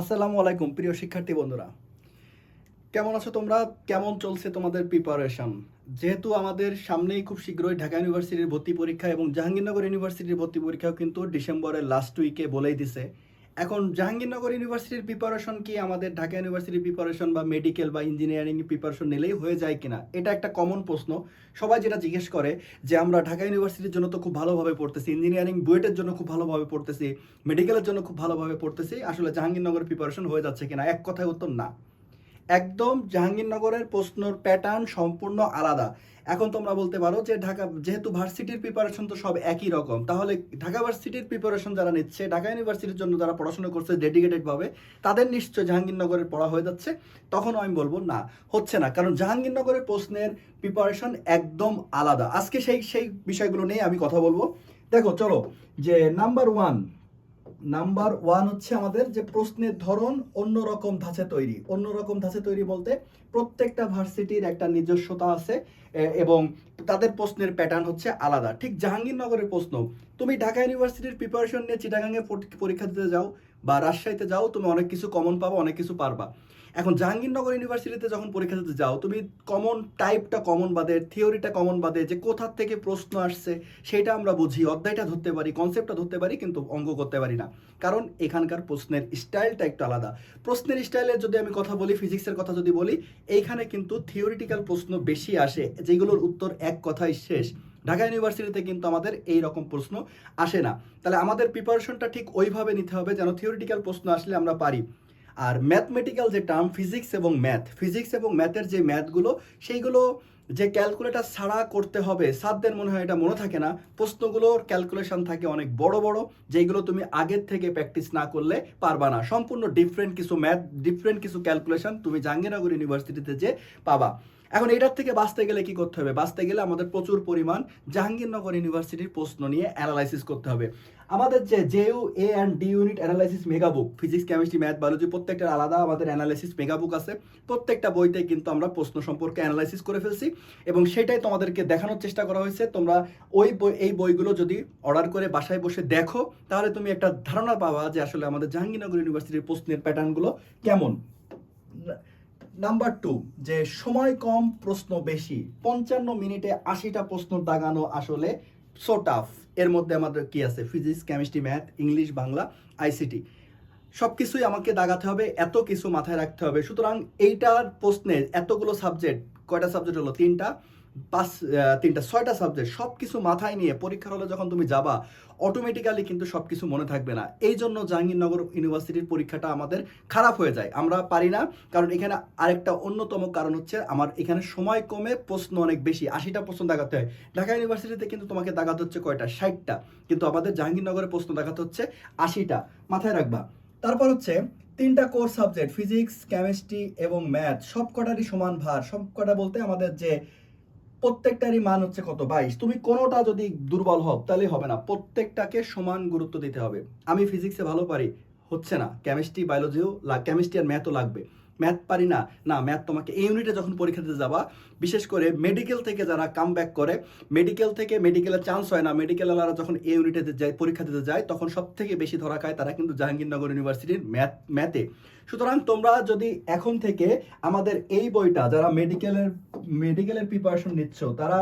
আসসালামু আলাইকুম, প্রিয় শিক্ষার্থী বন্ধুরা। কেমন আছো তোমরা? কেমন চলছে তোমাদের প্রিপারেশন যেহেতু আমাদের সামনেই খুব শীঘ্রই ঢাকা ইউনিভার্সিটির ভর্তি পরীক্ষা এবং জাহাঙ্গীরনগর ইউনিভার্সিটির ভর্তি পরীক্ষাও কিন্তু ডিসেম্বরের লাস্ট উইকে বলেই দিছে। এখন জাহাঙ্গীরনগর ইউনিভার্সিটির প্রিপারেশন কি? আমাদের ঢাকা ইউনিভার্সিটির প্রিপারেশন বা মেডিকেল বা ইঞ্জিনিয়ারিং প্রিপারেশন নিলেই হয়ে যায় কিনা? এটা একটা কমন প্রশ্ন। সবাই যেটা জিজ্ঞেস করে যে, আমরা ঢাকা ইউনিভার্সিটির জন্য তো খুব ভালোভাবে পড়তেছি ইঞ্জিনিয়ারিং বুয়েটের জন্য খুব ভালোভাবে পড়তেছি মেডিকেলের জন্য খুব ভালোভাবে পড়তেছি, আসলে জাহাঙ্গীরনগর প্রিপারেশন হয়ে যাচ্ছে কিনা? এক কথায় উত্তর না। একদম জাহাঙ্গীরনগরের প্রশ্নর প্যাটার্ন সম্পূর্ণ আলাদা। এখন তোমরা বলতে পারো যে ঢাকা, যেহেতু ভার্সিটির প্রিপারেশন তো সব একই রকম, তাহলে ঢাকা ভার্সিটির প্রিপারেশন যারা নিচ্ছে, ঢাকা ইউনিভার্সিটির জন্য যারা পড়াশোনা করছে ডেডিকেটেডভাবে তাদের নিশ্চয় জাহাঙ্গীরনগরের পড়া হয়ে যাচ্ছে। তখন আমি বলব না, হচ্ছে না, কারণ জাহাঙ্গীরনগরের প্রশ্নের প্রিপারেশন একদম আলাদা। আজকে সেই সেই বিষয়গুলো নিয়ে আমি কথা বলব। দেখো, চলো, যে নাম্বার ওয়ান নাম্বার ওয়ান হচ্ছে আমাদের যে প্রশ্নের ধরন অন্যরকম ধাঁচে তৈরি। অন্যরকম ধাঁচে তৈরি বলতে প্রত্যেকটা ভার্সিটির একটা নিজস্বতা আছে। এবং তাদের প্রশ্নের প্যাটার্ন হচ্ছে আলাদা। ঠিক জাহাঙ্গীরনগরের প্রশ্ন, তুমি ঢাকা ইউনিভার্সিটির প্রিপারেশন নিয়ে চিটাগাঙে পরীক্ষা দিতে যাও বা রাজশাহীতে যাও, তুমি অনেক কিছু কমন পাবা, অনেক কিছু পারবা। এখন জাহাঙ্গীরনগর ইউনিভার্সিটিতে যখন পরীক্ষা দিতে যাও, তুমি কমন টাইপটা কমন বাদে থিওরিটা কমন বাদে, যে কোথার থেকে প্রশ্ন আসছে, সেটা আমরা বুঝি, অধ্যায়টা ধরতে পারি কনসেপ্টটা ধরতে পারি, কিন্তু অঙ্গ করতে পারি না। কারণ এখানকার প্রশ্নের স্টাইলটা একটু আলাদা। প্রশ্নের স্টাইলের যদি আমি কথা বলি ফিজিক্সের কথা যদি বলি, এইখানে কিন্তু থিওরিটিক্যাল প্রশ্ন বেশি আসে। যেগুলোর উত্তর এক কথাই শেষ। ঢাকা ইউনিভার্সিটিতে কিন্তু আমাদের এই রকম প্রশ্ন আসে না। তাহলে আমাদের প্রিপারেশনটা ঠিক ওইভাবে নিতে হবে যেন থিওরিটিক্যাল প্রশ্ন আসলে আমরা পারি। আর ম্যাথমেটিক্যাল যে টার্ম ফিজিক্স এবং ম্যাথ ফিজিক্স এবং ম্যাথের যে ম্যাথগুলো সেইগুলো যে ক্যালকুলেটার ছাড়া করতে হবে সাতদের মনে হয় এটা মনে থাকে না। প্রশ্নগুলোর ক্যালকুলেশন থাকে অনেক বড় বড় যেগুলো তুমি আগের থেকে প্র্যাকটিস না করলে পারবা না। সম্পূর্ণ ডিফারেন্ট কিছু ম্যাথ ডিফারেন্ট কিছু ক্যালকুলেশন তুমি জাহাঙ্গীরনগর ইউনিভার্সিটিতে যে পাবা। এখন এটার থেকে বাঁচতে গেলে কি করতে হবে? বাঁচতে গেলে আমাদের প্রচুর পরিমাণ জাহাঙ্গীরনগর ইউনিভার্সিটির প্রশ্ন নিয়ে অ্যানালাইসিস করতে হবে। আমাদের যে JU A and D unit analysis megabook physics chemistry math biology প্রত্যেকটার আলাদা আমাদের অ্যানালাইসিস মেগাবুক আছে। প্রত্যেকটা বইতে কিন্তু আমরা প্রশ্ন সম্পর্কে অ্যানালাইসিস করে ফেলছি। এবং সেটাই তোমাদেরকে দেখানোর চেষ্টা করা হয়েছে। তোমরা ওই বই, এই বইগুলো যদি অর্ডার করে বাসায় বসে দেখো, তাহলে তুমি একটা ধারণা পাওয়া যে আসলে আমাদের জাহাঙ্গীরনগর ইউনিভার্সিটির প্রশ্নের প্যাটার্নগুলো কেমন। নাম্বার টু, যে সময় কম, প্রশ্ন বেশি। পঞ্চান্ন মিনিটে আশিটা প্রশ্ন দাগানো আসলে সো টাফ এর মধ্যে আমাদের কি আছে? Physics chemistry math English Bangla ICT সব কিছুই আমাকে দাগাতে হবে, এত কিছু মাথায় রাখতে হবে। সুতরাং এইটার প্রশ্নের এতগুলো সাবজেক্ট কয়টা সাবজেক্ট হলো? তিনটা। পাঁচ তিনটা, ছয়টা সাবজেক্ট সব কিছু মাথায় নিয়ে পরীক্ষার হলে যখন তুমি যাবা অটোমেটিক্যালি কিন্তু সব কিছু মনে থাকবে না। এই জন্য জাহাঙ্গীরনগর ইউনিভার্সিটির পরীক্ষাটা আমাদের খারাপ হয়ে যায়। আমরা পারি না, কারণ এখানে আরেকটা অন্যতম কারণ হচ্ছে আমার এখানে সময় কমে প্রশ্ন অনেক বেশি, আশিটা প্রশ্ন দাগাতে হয়। ঢাকা ইউনিভার্সিটিতে কিন্তু তোমাকে দাগাতে হচ্ছে কয়টা? ষাটটা। কিন্তু আমাদের জাহাঙ্গীরনগরে প্রশ্ন দাগাতে হচ্ছে আশিটা। মাথায় রাখবা। তারপর হচ্ছে তিনটা কোর্স সাবজেক্ট ফিজিক্স কেমিস্ট্রি এবং ম্যাথ সব কটারই সমান ভার। সব কটা বলতে আমাদের যে প্রত্যেকটারই মান হচ্ছে কত? বাইশ। তুমি কোনোটা যদি দুর্বল হও তাহলে হবে না। প্রত্যেকটাকে সমান গুরুত্ব দিতে হবে। আমি ফিজিক্সে ভালো পারি, হচ্ছে না। কেমিস্ট্রি বায়োলজিও কেমিস্ট্রি আর ম্যাথও লাগবে। ম্যাথ পারি না না ম্যাথ তোমাকে এই ইউনিটে যখন পরীক্ষা দিতে যাবা, বিশেষ করে মেডিকেল থেকে যারা কাম ব্যাক করে মেডিকেল থেকে মেডিকেলের চান্স হয় না মেডিকেল ওয়ালারা যখন এই ইউনিটে যায়, পরীক্ষা দিতে যায়, তখন সব থেকে বেশি ধরা খায় তারা কিন্তু জাহাঙ্গীরনগর ইউনিভার্সিটির ম্যাথ ম্যাথে সুতরাং তোমরা যদি এখন থেকে আমাদের এই বইটা, যারা মেডিকেলের মেডিকেলের প্রিপারেশন নিচ্ছ, তারা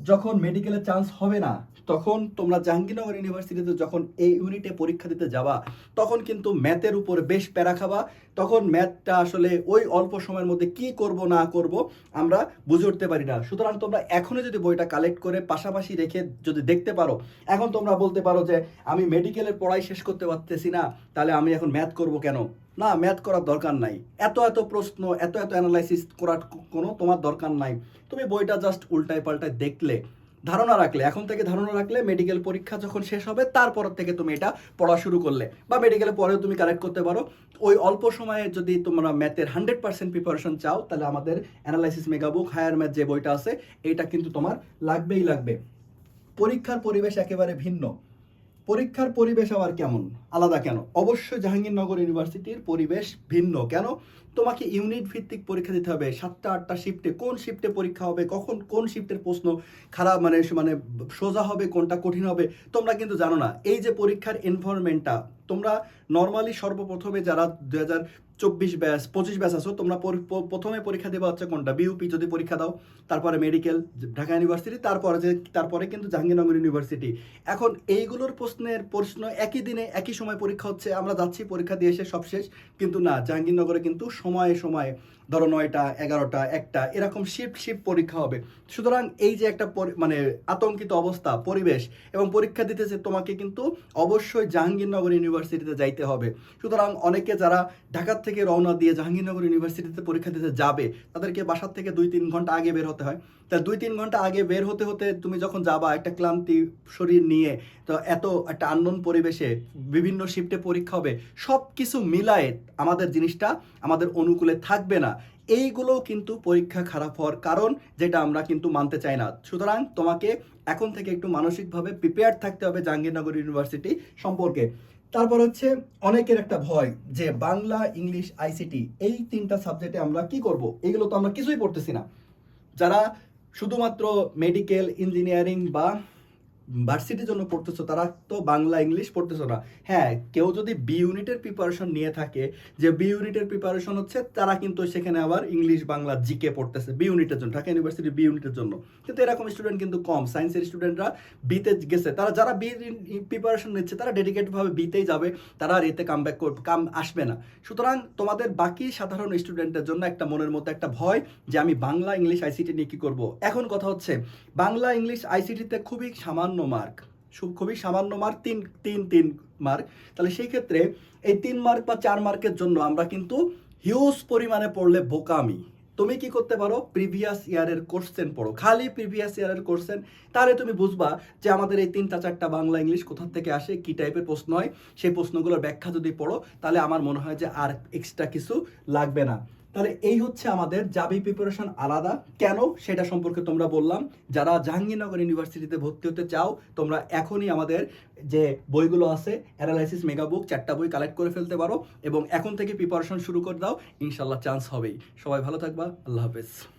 যখন মেডিকেলের চান্স হবে না, তখন তোমরা জাহাঙ্গীরনগর ইউনিভার্সিটিতে যখন এই ইউনিটে পরীক্ষা দিতে যাবা, তখন কিন্তু ম্যাথের উপর বেশ প্যারা খাবা। তখন ম্যাথটা আসলে ওই অল্প সময়ের মধ্যে কি করব, না করব, আমরা বুঝে উঠতে পারি না। সুতরাং তোমরা এখনই যদি বইটা কালেক্ট করে পাশাপাশি রেখে যদি দেখতে পারো, এখন তোমরা বলতে পারো যে, আমি মেডিকেলের পড়াই শেষ করতে পারতেছি না, তাহলে আমি এখন ম্যাথ করব কেন? না ম্যাথ করার দরকার নাই। এত এত প্রশ্ন, এত এত অ্যানালাইসিস করার কোনো তোমার দরকার নাই। তুমি বইটা জাস্ট উল্টায় পাল্টায় দেখলে, ধারণা রাখলে, এখন থেকে ধারণা রাখলে মেডিকেল পরীক্ষা যখন শেষ হবে তারপর থেকে তুমি এটা পড়া শুরু করলে বা মেডিকেলে পরেও তুমি কালেক্ট করতে পারো। ওই অল্প সময়ে যদি তোমরা ম্যাথের হান্ড্রেড পার্সেন্ট প্রিপারেশন চাও, তাহলে আমাদের অ্যানালাইসিস মেগাবুক হায়ার ম্যাথ যে বইটা আছে এটা কিন্তু তোমার লাগবেই লাগবে। পরীক্ষার পরিবেশ একেবারে ভিন্ন। পরীক্ষার পরিবেশ আবার কেমন? আলাদা কেন? অবশ্যই জাহাঙ্গীরনগর ইউনিভার্সিটির পরিবেশ ভিন্ন। কেন? তোমাকে ইউনিট ভিত্তিক পরীক্ষা দিতে হবে। সাতটা, আটটা শিফটে কোন শিফটে পরীক্ষা হবে, কখন কোন শিফটের প্রশ্ন খারাপ মানে মানে সোজা হবে, কোনটা কঠিন হবে, তোমরা কিন্তু জানো না। এই যে পরীক্ষার এনভায়রনমেন্টটা তোমরা নর্মালি সর্বপ্রথমে যারা দুই হাজার চব্বিশ ব্যাস, পঁচিশ ব্যাস আছো, তোমরা প্রথমে পরীক্ষা দেবা হচ্ছে কোনটা? বিউপি যদি পরীক্ষা দাও, তারপরে মেডিকেল ঢাকা ইউনিভার্সিটি তারপরে যে, তারপরে কিন্তু জাহাঙ্গীরনগর ইউনিভার্সিটি এখন এইগুলোর প্রশ্নের প্রশ্ন একই দিনে, একই সময় পরীক্ষা হচ্ছে, আমরা যাচ্ছি, পরীক্ষা দিয়ে এসে সব শেষ। কিন্তু না, জাহাঙ্গীরনগরে কিন্তু সময়ে সময়ে ধরো নয়টা, এগারোটা, একটা, এরকম শিফট শিফট পরীক্ষা হবে। সুতরাং এই যে একটা মানে আতঙ্কিত অবস্থা, পরিবেশ এবং পরীক্ষা দিতেছে, তোমাকে কিন্তু অবশ্যই জাহাঙ্গীরনগর ইউনিভার্সিটিতে যাইতে হবে। সুতরাং অনেকে যারা ঢাকার থেকে রওনা দিয়ে জাহাঙ্গীরনগর ইউনিভার্সিটিতে পরীক্ষা দিতে যাবে, তাদেরকে বাসার থেকে দুই তিন ঘণ্টা আগে বের হতে হয়। তা দুই তিন ঘণ্টা আগে বের হতে হতে তুমি যখন যাবা, একটা ক্লান্তি শরীর নিয়ে, তো এত একটা আন্দোলন পরিবেশে বিভিন্ন শিফটে পরীক্ষা হবে। সব কিছু মিলায়ে আমাদের জিনিসটা, আমাদের অনুকূলে থাকবে না। এইগুলো কিন্তু পরীক্ষা খারাপ হওয়ার কারণ যেটা আমরা কিন্তু মানতে চাই না। সুতরাং তোমাকে এখন থেকে একটু মানসিকভাবে প্রিপেয়ার থাকতে হবে জাহাঙ্গীরনগর ইউনিভার্সিটি সম্পর্কে। তারপর হচ্ছে অনেকের একটা ভয় যে বাংলা, ইংলিশ আইসিটি এই তিনটা সাবজেক্টে আমরা কি করব? এগুলো তো আমরা কিছুই পড়তেছি না। যারা শুধুমাত্র মেডিকেল ইঞ্জিনিয়ারিং বা ভার্সিটির জন্য পড়তেছো, তারা তো বাংলা ইংলিশ পড়তেছো না। হ্যাঁ কেউ যদি বি ইউনিটের প্রিপারেশন নিয়ে থাকে, যে বি ইউনিটের প্রিপারেশন হচ্ছে, তারা কিন্তু সেখানে আবার ইংলিশ বাংলা জিকে পড়তেছে বি ইউনিটের জন্য, ঢাকা ইউনিভার্সিটি বি ইউনিটের জন্য। কিন্তু এরকম স্টুডেন্ট কিন্তু কম। সায়েন্সের স্টুডেন্টরা বিতে গেছে। তারা যারা বি প্রিপারেশন নিচ্ছে, তারা ডেডিকেটেডভাবে বিতেই যাবে। তারা আর এতে কাম ব্যাক কাম আসবে না। সুতরাং তোমাদের বাকি সাধারণ স্টুডেন্টের জন্য একটা মনের মতো একটা ভয়, যে আমি বাংলা ইংলিশ আইসিটি নিয়ে কী করব? এখন কথা হচ্ছে, বাংলা ইংলিশ আইসিটিতে খুবই সামান্য মার্ক খুবই সামান্য মার্ক তিন তিন তিন মার্ক তাহলে সেই ক্ষেত্রে এই তিন মার্ক বা চার মার্কের জন্য আমরা কিন্তু হিউজ পরিমাণে পড়লে বোকামি। তুমি কি করতে পারো? প্রিভিয়াস ইয়ারের কোশ্চেন পড়ো। খালি প্রিভিয়াস ইয়ারের কোশ্চেন তাহলে তুমি বুঝবা যে আমাদের এই তিনটা, চারটা বাংলা ইংলিশ কোথা থেকে আসে, কি টাইপের প্রশ্ন হয়? সেই প্রশ্নগুলোর ব্যাখ্যা যদি পড়ো, তাহলে আমার মনে হয় যে আর এক্সট্রা কিছু লাগবে না। তাহলে এই হচ্ছে আমাদের জাবি প্রিপারেশন আলাদা। কেন? সেটা সম্পর্কে তোমরা বললাম। যারা জাহাঙ্গীরনগর ইউনিভার্সিটিতে ভর্তি হতে চাও, তোমরা এখনই আমাদের যে বইগুলো আছে অ্যানালাইসিস মেগা বুক চারটা বই কালেক্ট করে ফেলতে পারো এবং এখন থেকে প্রিপারেশন শুরু করে দাও। ইনশাল্লাহ চান্স হবেই। সবাই ভালো থাকবা। আল্লাহ হাফেজ।